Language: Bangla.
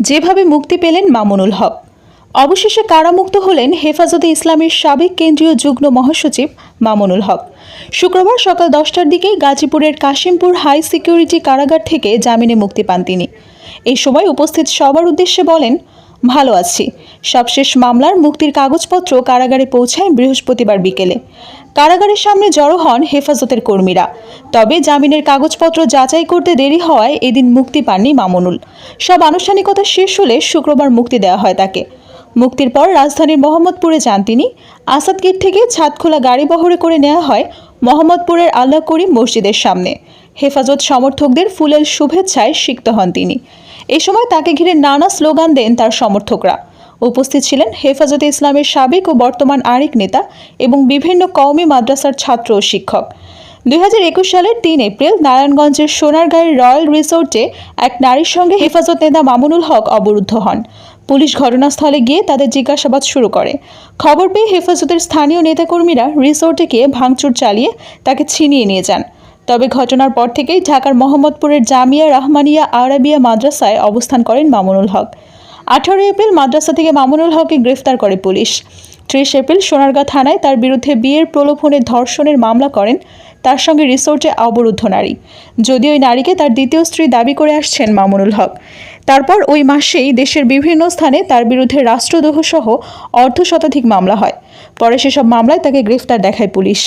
যেভাবে মুক্তি পেলেন মামুনুল হক। অবশেষে কারামুক্ত হলেন হেফাজতে ইসলামের সাবেক কেন্দ্রীয় যুগ্ম মহাসচিব মামুনুল হক। শুক্রবার সকাল দশটার দিকে গাজীপুরের কাশিমপুর হাই সিকিউরিটি কারাগার থেকে জামিনে মুক্তি পান তিনি। এই সময় উপস্থিত সবার উদ্দেশ্যে বলেন ভালো আছি। সবশেষ মামলার মুক্তির কাগজপত্র কারাগারে পৌঁছায় বৃহস্পতিবার বিকেলে। কারাগারের সামনে জড়ো হন হেফাজতের কর্মীরা। তবে জামিনের কাগজপত্র যাচাই করতে দেরি হওয়ায় এদিন মুক্তি পাননি মামুনুল। সব আনুষ্ঠানিকতা শেষ হলে শুক্রবার মুক্তি দেওয়া হয় তাকে। মুক্তির পর রাজধানীর মোহাম্মদপুরে যান তিনি। আসাদ গেট থেকে ছাদখোলা গাড়ি বহরে করে নেওয়া হয় মোহাম্মদপুরের আল্লাহ করিম মসজিদের সামনে। হেফাজত সমর্থকদের ফুলেল শুভেচ্ছায় সিক্ত হন তিনি। এ সময় তাকে ঘিরে নানা স্লোগান দেন তার সমর্থকরা। উপস্থিত ছিলেন হেফাজতে ইসলামের সাবেক ও বর্তমান আরেক নেতা এবং বিভিন্ন কওমি মাদ্রাসার ছাত্র ও শিক্ষক। দুই হাজার একুশ সালের তিন এপ্রিল নারায়ণগঞ্জের সোনারগাঁয়ের রয়্যাল রিসোর্টে এক নারীর সঙ্গে হেফাজত নেতা মামুনুল হক অবরুদ্ধ হন। পুলিশ ঘটনাস্থলে গিয়ে তাদের জিজ্ঞাসাবাদ শুরু করে। খবর পেয়ে হেফাজতের স্থানীয় নেতাকর্মীরা রিসোর্টে গিয়ে ভাঙচুর চালিয়ে তাকে ছিনিয়ে নিয়ে যান। তবে ঘটনার পর থেকেই ঢাকার মোহাম্মদপুরের জামিয়া রাহমানিয়া আরাবিয়া মাদ্রাসায় অবস্থান করেন মামুনুল হক। আঠারো এপ্রিল মাদ্রাসা থেকে মামুনুল হককে গ্রেফতার করে পুলিশ। ত্রিশ এপ্রিল সোনারগাঁ থানায় তার বিরুদ্ধে বিয়ের প্রলোভনে ধর্ষণের মামলা করেন তার সঙ্গে রিসোর্টে অবরুদ্ধ নারী। যদিও ওই নারীকে তার দ্বিতীয় স্ত্রী দাবি করে আসছেন মামুনুল হক। তারপর ওই মাসেই দেশের বিভিন্ন স্থানে তার বিরুদ্ধে রাষ্ট্রদ্রোহ সহ অর্ধ শতাধিক মামলা হয়। পরে সেসব মামলায় তাকে গ্রেফতার দেখায় পুলিশ।